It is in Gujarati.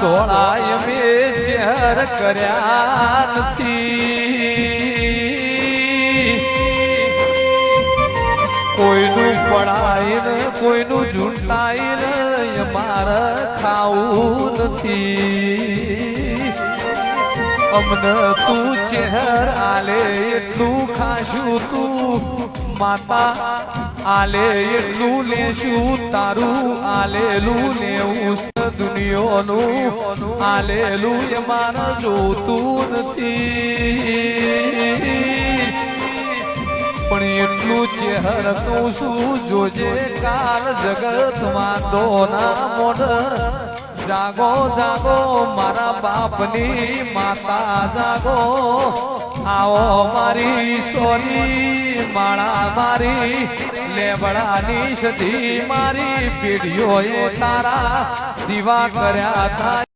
ધોળાય મેં ચેર કર્યા નથી. કોઈનું પડાય ને કોઈનું ઝૂંટાય ને મારે ખાવું નથી. અમને તું ચહેર આલે તું ખાશું તું માતા આલે એટલું લેશું તારું? આલેલું લેવું દુનિયોનું. આલેલું એ મારે જોતું નથી. પણ એટલું ચહેર તું શું જોજે? કાલ જગતમાં દોના મોઢ. જાગો જાગો, મારા બાપની માતા જાગો. આવો મારી સોની માળા મારી લેબડાની સધી મારી પેઢીઓએ તારા દીવા કર્યા હતા